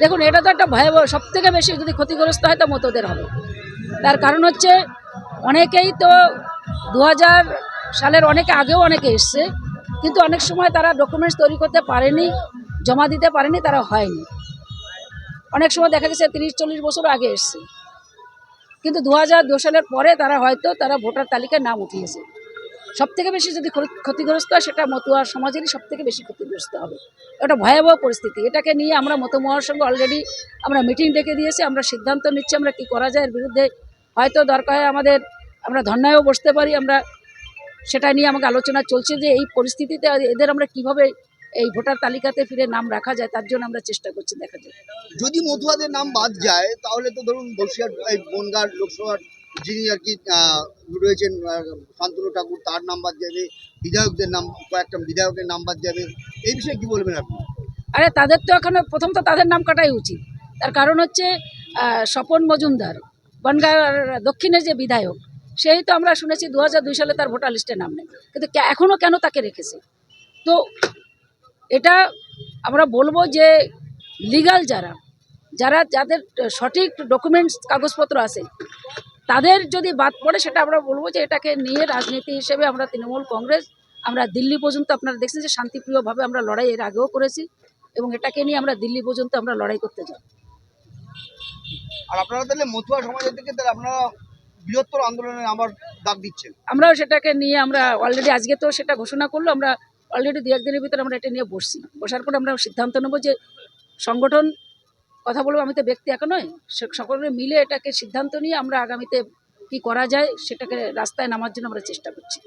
দেখুন, এটা তো একটা ভয়াবহ সব থেকে বেশি যদি ক্ষতিগ্রস্ত হয়, তো মতোদের হবে। তার কারণ হচ্ছে, অনেকেই তো দু হাজার সালের অনেকে আগেও অনেকে এসছে, কিন্তু অনেক সময় তারা ডকুমেন্টস তৈরি করতে পারেনি, জমা দিতে পারেনি, তারা হয়নি। অনেক সময় দেখা গেছে, তিরিশ, চল্লিশ বছর আগে এসছে। কিন্তু দু হাজার দু সালের পরে তারা হয়তো তারা ভোটার তালিকায় নাম উঠিয়েছে। সব থেকে বেশি যদি ক্ষতিগ্রস্ত হয়, সেটা মতুয়া সমাজেরই সব থেকে বেশি ক্ষতিগ্রস্ত হবে। এটা ভয়াবহ পরিস্থিতি। এটাকে নিয়ে আমরা মতমহার সঙ্গে অলরেডি আমরা মিটিং ডেকে দিয়েছি, আমরা সিদ্ধান্ত নিচ্ছি আমরা কি করা যায়, এর বিরুদ্ধে হয়তো দরকার হয় আমাদের, আমরা ধর্নায়ও বসতে পারি, আমরা সেটা নিয়ে আমাকে আলোচনা চলছে যে এই পরিস্থিতিতে এদের আমরা কীভাবে এই ভোটার তালিকাতে ফিরে নাম রাখা যায়, তার জন্য আমরা চেষ্টা করছি দেখা যায় যদি মতুয়াদের নাম বাদ যায়, তাহলে তো ধরুন বসিরহাট বনগাঁ লোকসভার যিনি আর কি রয়েছেন শান্তনু ঠাকুর, তার নাম্বার যাবে, বিধায়কদের নাম, কয়েকটা বিধায়কের নাম্বার যাবে, এই বিষয়ে কি বলবেন আপনি? আরে, তাদের তো এখন, প্রথম তো তাদের নাম কাটাই উচিত। তার কারণ হচ্ছে স্বপন মজুমদার বনগাঁর দক্ষিণের যে বিধায়ক, সেই তো আমরা শুনেছি দু হাজার দুই সালে তার ভোটার লিস্টে নাম নেই। কিন্তু এখনও কেন তাকে রেখেছে? তো এটা আমরা বলব যে লিগাল যারা যারা যাদের সঠিক ডকুমেন্টস কাগজপত্র আছে তাদের যদি বাদ পড়ে সেটা আমরা বলব যে এটাকে নিয়ে রাজনীতি হিসেবে আমরা তৃণমূল কংগ্রেস আমরা দিল্লি পর্যন্ত আপনারা দেখছেন যে শান্তিপ্রিয়ভাবে আমরা লড়াই এর আগেও করেছি এবং এটাকে নিয়ে আমরা দিল্লি পর্যন্ত আমরা লড়াই করতে যাব আর আপনারা তাহলে মতুয়া সমাজের থেকে তাহলে আপনারা বৃহত্তর আন্দোলনে আমার ডাক দিচ্ছেন। আমরাও সেটাকে নিয়ে আমরা অলরেডি আজকে তো সেটা ঘোষণা করল আমরা অলরেডি দু একদিনের ভিতরে আমরা এটা নিয়ে বসছি। বসার পর আমরা সিদ্ধান্ত নেব যে সংগঠন কথা বলব, আমি তো ব্যক্তি একা নয় সকলে মিলে এটাকে সিদ্ধান্ত নিয়ে আমরা আগামীতে কি করা যায়, সেটাকে রাস্তায় নামার জন্য আমরা চেষ্টা করছি।